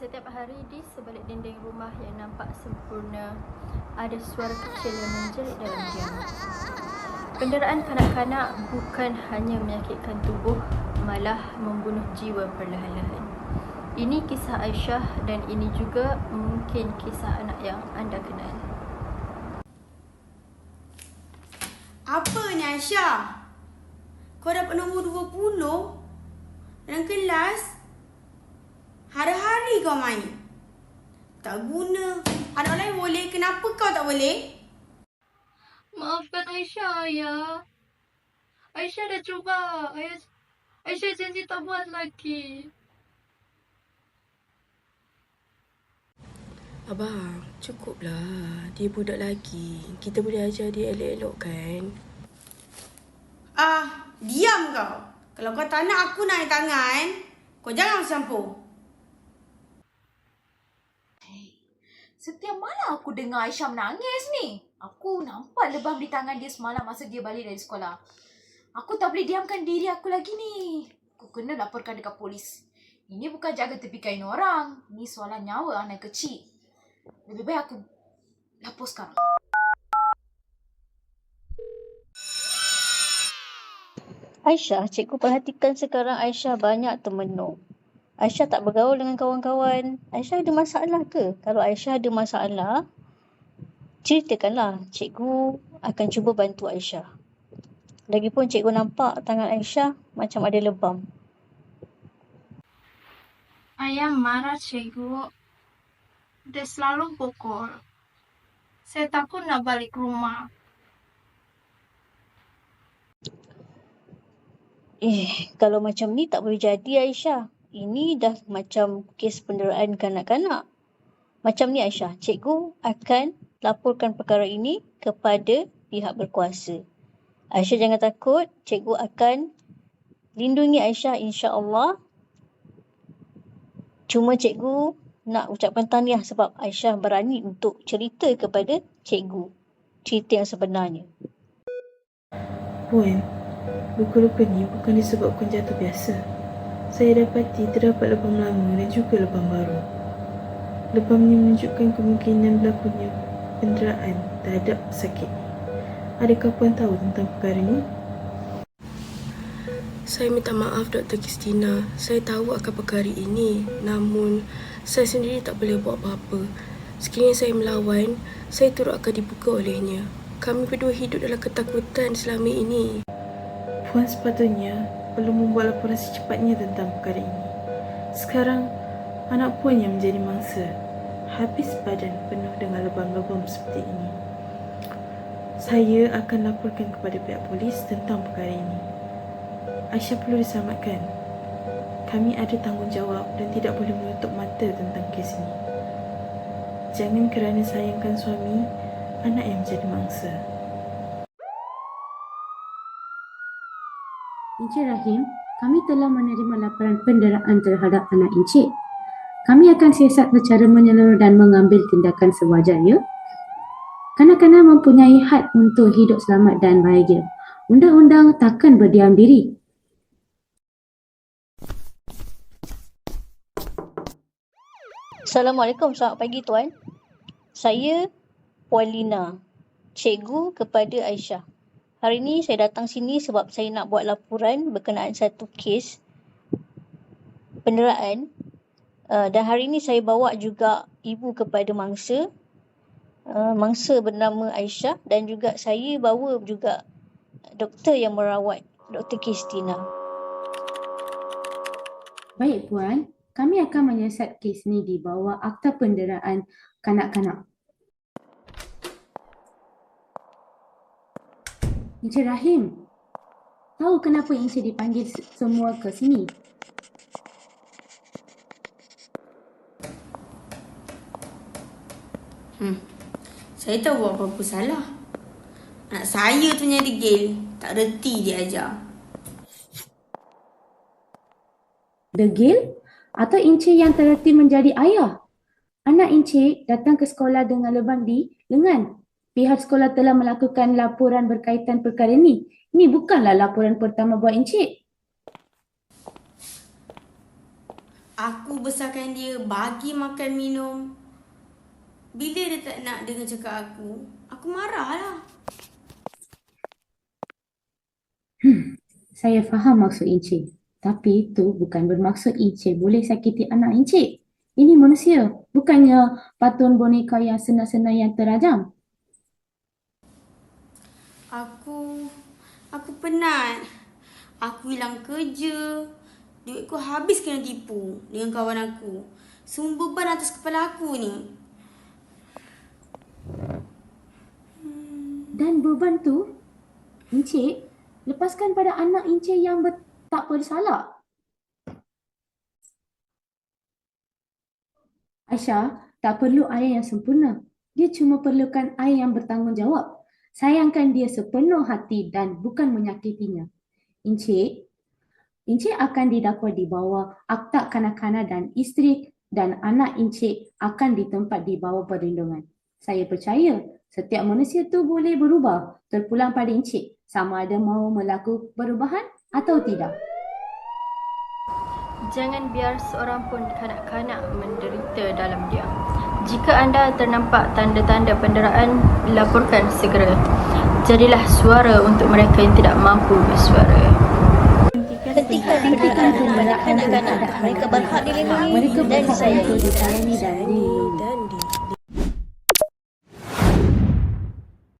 Setiap hari di sebalik dinding rumah yang nampak sempurna ada suara kecil yang menjerit dalam diam. Penderaan kanak-kanak bukan hanya menyakitkan tubuh, malah membunuh jiwa perlahan-lahan. Ini kisah Aisyah dan ini juga mungkin kisah anak yang anda kenal. Apanya Aisyah? Kau dapat nombor 20? Dalam kelas? Hari-hari kau main? Tak guna. Anak lain boleh, kenapa kau tak boleh? Maafkan Aisyah, ayah. Aisyah dah cuba. Aisyah, Aisyah janji tak buat lagi. Abang, cukuplah. Dia budak lagi. Kita boleh ajar dia elok-elok kan? Ah, diam kau. Kalau kau tak nak aku naik tangan, kau jangan campur. Setiap malam aku dengar Aisyah menangis ni. Aku nampak lebam di tangan dia semalam masa dia balik dari sekolah. Aku tak boleh diamkan diri aku lagi ni. Aku kena laporkan dekat polis. Ini bukan jaga tepi kain orang. Ni soalan nyawa anak kecil. Lebih baik aku lapor sekarang. Aisyah, cikgu perhatikan sekarang Aisyah banyak termenung. Aisyah tak bergaul dengan kawan-kawan. Aisyah ada masalah ke? Kalau Aisyah ada masalah, ceritakanlah. Cikgu akan cuba bantu Aisyah. Lagipun cikgu nampak tangan Aisyah macam ada lebam. Ayah marah cikgu. Dia selalu pukul. Saya takut nak balik rumah. Eh, kalau macam ni tak boleh jadi Aisyah. Ini dah macam kes penderaan kanak-kanak. Macam ni Aisyah, cikgu akan laporkan perkara ini kepada pihak berkuasa. Aisyah jangan takut, cikgu akan lindungi Aisyah insya-Allah. Cuma cikgu nak ucapkan tahniah sebab Aisyah berani untuk cerita kepada cikgu. Cerita yang sebenarnya. Puan, luka-luka ni bukan disebabkan jatuh biasa. Saya dapati terdapat lebam lama dan juga lebam baru. Lebam ni menunjukkan kemungkinan berlakunya penderaan terhadap sakit. Adakah puan tahu tentang perkara ni? Saya minta maaf Dr. Kristina. Saya tahu akan perkara ini. Namun, saya sendiri tak boleh buat apa-apa. Sekiranya saya melawan, saya turut akan dibuka olehnya. Kami berdua hidup dalam ketakutan selama ini. Puan sepatutnya perlu membuat laporan secepatnya tentang perkara ini. Sekarang, anak puan yang menjadi mangsa. Habis badan penuh dengan lebam-lebam seperti ini. Saya akan laporkan kepada pihak polis tentang perkara ini. Aisyah perlu diselamatkan. Kami ada tanggungjawab dan tidak boleh menutup mata tentang kes ini. Jangan kerana sayangkan suami, anak yang menjadi mangsa. Encik Rahim, kami telah menerima laporan penderaan terhadap anak Encik. Kami akan siasat secara menyeluruh dan mengambil tindakan sewajarnya. Kanak-kanak mempunyai hak untuk hidup selamat dan bahagia. Undang-undang takkan berdiam diri. Assalamualaikum, selamat pagi tuan. Saya Puan Lina, cikgu kepada Aisyah. Hari ini saya datang sini sebab saya nak buat laporan berkenaan satu kes penderaan uh, dan hari ini saya bawa juga ibu kepada mangsa uh, mangsa bernama Aisyah dan juga saya bawa juga doktor yang merawat Dr. Kristina. Baik Puan, kami akan menyiasat kes ini di bawah Akta Penderaan Kanak-kanak. Encik Rahim, tahu kenapa Encik dipanggil se- semua ke sini? Hmm. Saya tak buat apa-apa salah. Anak saya tu punya degil. Tak reti dia ajar. Degil atau Encik yang terhenti menjadi ayah? Anak Encik datang ke sekolah dengan lebam di lengan. Pihak sekolah telah melakukan laporan berkaitan perkara ini. Ini bukanlah laporan pertama buat Encik. Aku besarkan dia, bagi makan minum. Bila dia tak nak dengar cakap aku, aku marah lah. Saya faham maksud Encik. Tapi itu bukan bermaksud Encik boleh sakiti anak Encik. Ini manusia, bukannya patung boneka yang senang-senang yang terajam. Aku, aku penat. Aku hilang kerja. Duitku habis kena tipu dengan kawan aku. Semua beban atas kepala aku ni. Dan beban tu, Encik, lepaskan pada anak Encik yang ber- tak bersalah. Aisyah, tak perlu ayah yang sempurna. Dia cuma perlukan ayah yang bertanggungjawab. Sayangkan dia sepenuh hati dan bukan menyakitinya. Encik, Encik akan didakwa di bawah Akta Kanak-Kanak dan isteri dan anak Encik akan ditempat di bawah perlindungan. Saya percaya setiap manusia tu boleh berubah terpulang pada Encik sama ada mahu melakukan perubahan atau tidak. Jangan biar seorang pun kanak-kanak menderita dalam diam. Jika anda ternampak tanda-tanda penderaan, laporkan segera. Jadilah suara untuk mereka yang tidak mampu bersuara. Hentikan penderaan kanak-kanak. Mereka berhak dilindungi Mereka dan berhak disayangi.